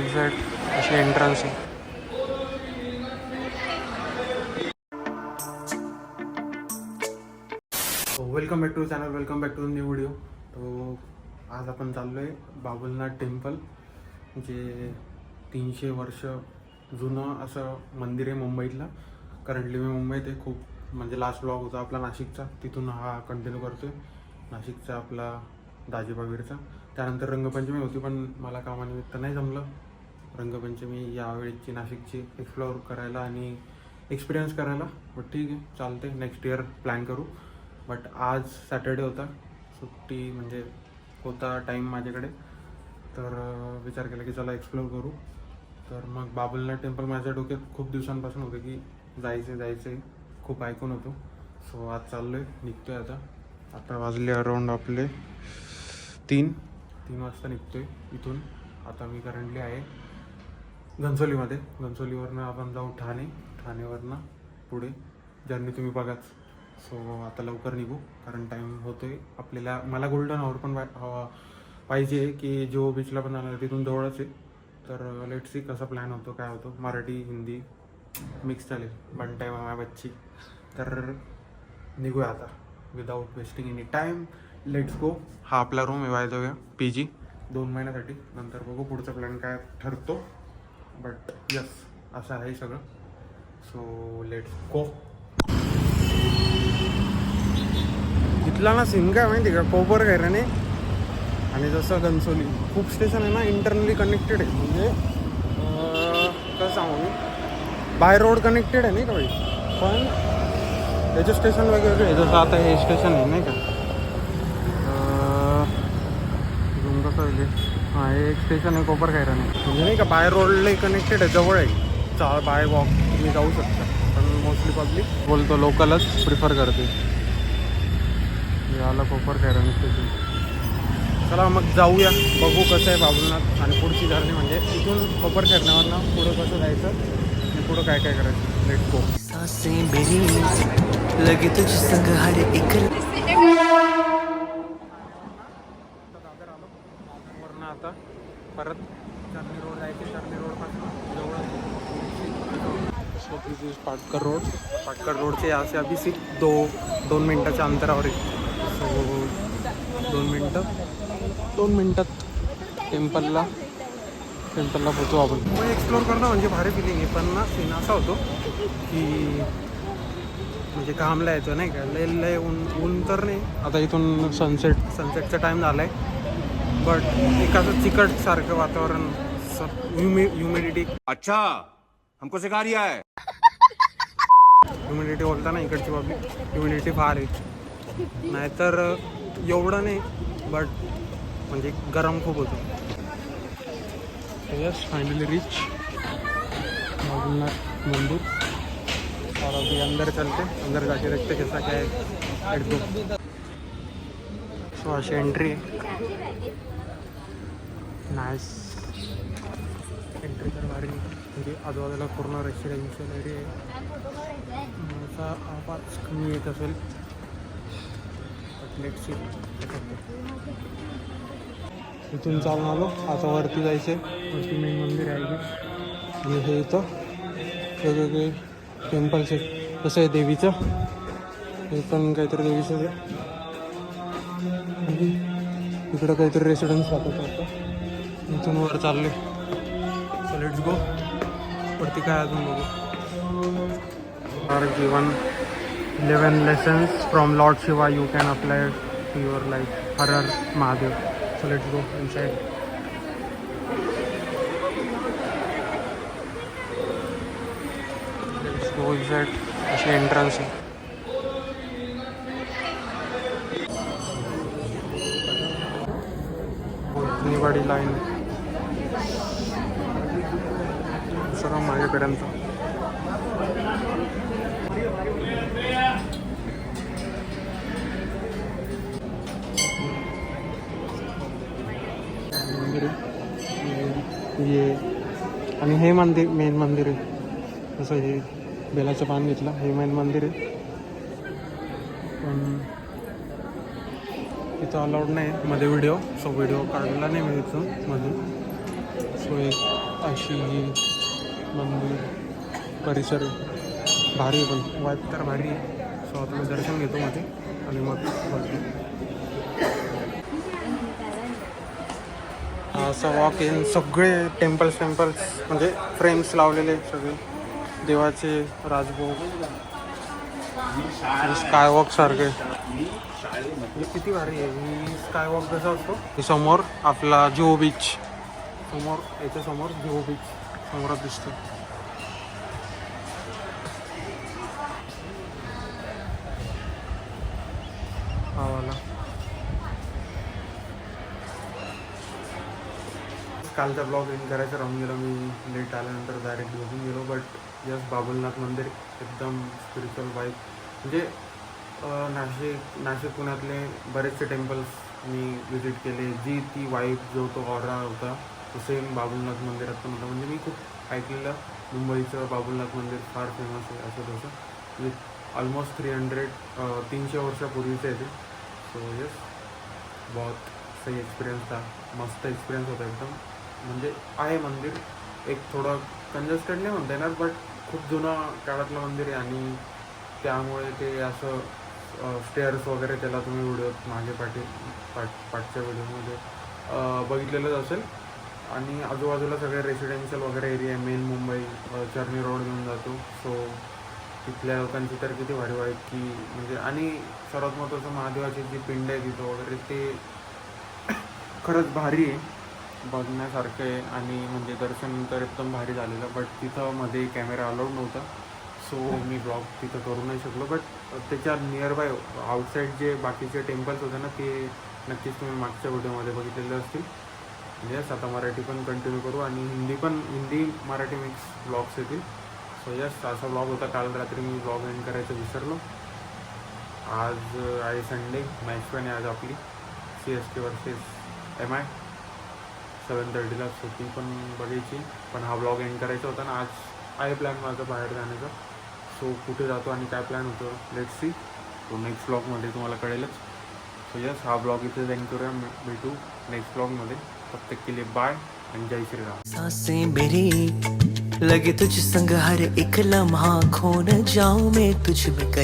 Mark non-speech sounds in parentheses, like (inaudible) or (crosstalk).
Exact अशी entrance आहे. Welcome back to channel welcome back to new video तो आज आपण चाललो आहे बाबुलनाथ टेम्पल जे तीनशे वर्ष जुनं असं मंदिर आहे मुंबईतलं. करंटली मी मुंबईत आहे खूप म्हणजे लास्ट ब्लॉग होता आपला नाशिकचा. तिथून हा कंटिन्यू करतो आहे नाशिकचा आपला दाजीबावीरचा त्यानंतर रंगपंचमी होती पण मला कामानिमित्त नाही जमलं. रंगपंचमी यावेळीची नाशिकची एक्सप्लोअर करायला आणि एक्सपिरियन्स करायला. बट ठीक आहे चालते नेक्स्ट इयर प्लॅन करू. बट आज सॅटर्डे होता. सुट्टी म्हणजे होता टाईम माझ्याकडे. तर विचार केला की चला एक्सप्लोअर करू. तर मग बाबुलनाथ टेम्पल माझ्या डोक्यात खूप दिवसांपासून होतं की जायचे जायचे खूप ऐकून होतो. सो आज चाललो आहे निघतो आहे आता. आता वाजले अराऊंड आपले तीन. तीन वाजता निघतो आहे इथून. आता मी करंटली आहे. घनसोलीमध्ये. घनसोलीवरनं आपण जाऊ ठाणे. ठाणेवरनं पुढे. जर्नी तुम्ही बघाच. सो आता लवकर निघू. कारण टाईम होतो आहे आपल्याला मला गोल्डन आवर पण हवा पाहिजे की जो बीचला पण जाणार तिथून जवळच आहे. तर लेट सी कसा प्लॅन होतो काय होतो. मराठी हिंदी मिक्स चालेल. वन टाईम माय बच्ची. तर निघूया आता. Without wasting any time let's go हा आपला रूम आहे वायदव्य पी जी दोन महिन्यासाठी. नंतर बघू पुढचा प्लॅन काय ठरतो. बट यस असं आहे सगळं. सो लेट्स गो इथला ना सिम काय माहिती का? कोपर खैराने आणि जसं गणसोली. खूप स्टेशन आहे ना इंटरनली कनेक्टेड आहे. म्हणजे कसं सांगू मी? बाय रोड कनेक्टेड आहे नाही का भाई पण त्याचे स्टेशन वगैरे आहे जसं आता हे स्टेशन आहे नाही का? हां एक स्टेशन आहे कोपर खैराने म्हणजे नाही का बाय रोडला कनेक्टेड आहे जवळ आहे. चा बाय वॉक तुम्ही जाऊ शकता. पण मोस्टली पब्लिक बोलतो लोकलच प्रिफर करते. याला कोपर खैराने स्टेशन चला मग जाऊया. बघू कसं आहे बाबुलनाथ. आणि पुढची जर्नी म्हणजे इथून कोपर खेळण्यावरनं पुढं कसं जायचं आणि पुढं काय काय करायचं. लेट गो सांसें मेरी लगे तुझ संग हर एक वरनं आता परत चर्नी रोड जायचे चर्नी रोडपासून जवळ this is Patkar road. Patkar रोडचे यहाँ से अभी सिर्फ दो दोन मिनटाच्या अंतरावर आहे सो दोन मिनटं. दोन मिनटात टेम्पलला. टेम्पलला पोचू आपण. मग एक्सप्लोर करणं म्हणजे भारी फिलिंग आहे. पण ना सीन असा होतो की म्हणजे कामला येतो नाही का? लय लय ऊन ऊन तर नाही. आता इथून सनसेट सनसेटचा टाईम झाला आहे बट एक असं चिकट सारखं वातावरण ह्युमि ह्युमिडिटी अच्छा हमको सिखा रिया है। ह्युमिडिटी बोलता ना इकडची पब्लिक ह्युमिडिटी फार आहे. नाहीतर एवढं नाही बट म्हणजे गरम खूप होतं. यस फायनली रिच मंदिर. और अभी अंदर चलते. अंदर जाके देखते कैसा क्या है. सो अशी एंट्री आहे. नाईस एंट्री तर भारी. म्हणजे आजूबाजूला पूर्ण रेसिडेन्शियल एरिया आहे. माझा आवाज कमी येत असेल. लेट इथून चालून आलो. आता वरती जायचं वरती मेन मंदिर आहे हे इथं. वेगवेगळे टेम्पल्स आहेत. कसं आहे देवीचं. हे पण काहीतरी देवीचं तिकडं इकडं काहीतरी रेसिडेन्स राहतात वाटतं इथून वर चालले सो लेट्स गो वरती काय अजून बघू? Are given eleven lessons from lord Shiva you can apply to your life her her Mahadev so let's go inside let's go inside अशी एंट्रन्स आहे निवाडी लाईन. सगळं माझ्यापर्यंत मंदिर आहे. आणि हे मंदिर मेन मंदिर आहे. जसं हे बेलाचं पान घेतलं. हे मेन मंदिर आहे. पण इथं अलाउड नाही मध्ये व्हिडिओ सो व्हिडिओ काढला नाही मी इथून मधून. सो एक अशी ही मंदिर परिसर भारी आहे पण वाईट तर भारी आहे. सो आता मी दर्शन घेतो मध्ये आणि मग असं वॉक इन सगळे टेम्पल्स टेम्पल्स म्हणजे फ्रेम्स लावलेले आहेत सगळे. देवाचे राजभोग. स्काय वॉक सारखे किती भारी आहे. ही स्काय वॉक कसा असतो? समोर आपला जिओ बीच. समोर याच्या समोर जिओ बीच. समोरात दिसतो. कालचा ब्लॉग इन करायचा राहून गेलो मी. लेट आल्यानंतर डायरेक्ट झोपून गेलो बट यस बाबुलनाथ मंदिर एकदम स्पिरिच्युअल वाईब म्हणजे नाशिक नाशिक पुण्यातले बरेचसे टेम्पल्स मी विजिट केले. जी ती वाईफ जो तो ऑर्डर होता तो सेम बाबुलनाथ मंदिरात पण होता. म्हणजे मी खूप ऐकलेलं मुंबईचं बाबुलनाथ मंदिर फार फेमस आहे असं तसं. विथ ऑलमोस्ट थ्री हंड्रेड तीनशे वर्षापूर्वीचं आहे ते. सो येस बहुत सही एक्सपिरियन्स था. मस्त एक्सपिरियन्स होता एकदम. म्हणजे आहे मंदिर. एक थोडं कंजस्टेड नाही म्हणता येणार बट खूप जुनं काळातलं मंदिर आहे आणि त्यामुळे ते असं स्टेअर्स वगैरे त्याला तुम्ही व्हिडिओत मागे पाठी पाठ पाठच्या व्हिडिओमध्ये बघितलेलंच असेल. आणि आजूबाजूला सगळे रेसिडेन्शियल वगैरे एरिया आहे मेन मुंबई चर्नी रोड घेऊन जातो. सो तिथल्या लोकांची तर किती भारी वाईट की म्हणजे आणि सर्वात महत्त्वाचं महादेवाची जी पिंड आहे तिथं वगैरे ते (coughs) खरंच भारी आहे. बघण्यासारखं आहे. आणि म्हणजे दर्शन तर एकदम भारी झालेलं बट तिथं मध्ये कॅमेरा अलाउड नव्हता. सो मी ब्लॉग तिथं करू नाही शकलो बट त्याच्या नियरबाय आउटसाईड जे बाकीचे टेम्पल्स होते ना ते नक्कीच तुम्ही मागच्या व्हिडिओमध्ये बघितलेले असतील. येस आता मराठी पण कंटिन्यू करू आणि हिंदी पण हिंदी मराठी मिक्स ब्लॉग्स येतील. सो यस असा ब्लॉग होता. काल रात्री मी ब्लॉग एंड करायचं विसरलो. आज आहे संडे मॅच पण आहे आज आपली. C S K versus M I seven थर्टीला so ती पण बघायची. पण हा ब्लॉग एंड करायचा होता ना आज आहे प्लॅन माझा बाहेर जाण्याचा. सो कुठे जातो आणि काय प्लॅन होतो लेट सी तो नेक्स्ट ब्लॉगमध्ये तुम्हाला कळेलच. सो यस हा ब्लॉग इथे जॉईन करूया. भेटू नेक्स्ट ब्लॉगमध्ये फक्त केले बाय आणि जय श्रीराम. सासे मेरी लगे तुझ संग हर एक लम्हा खो न जाऊं मैं तुझ में कहीं।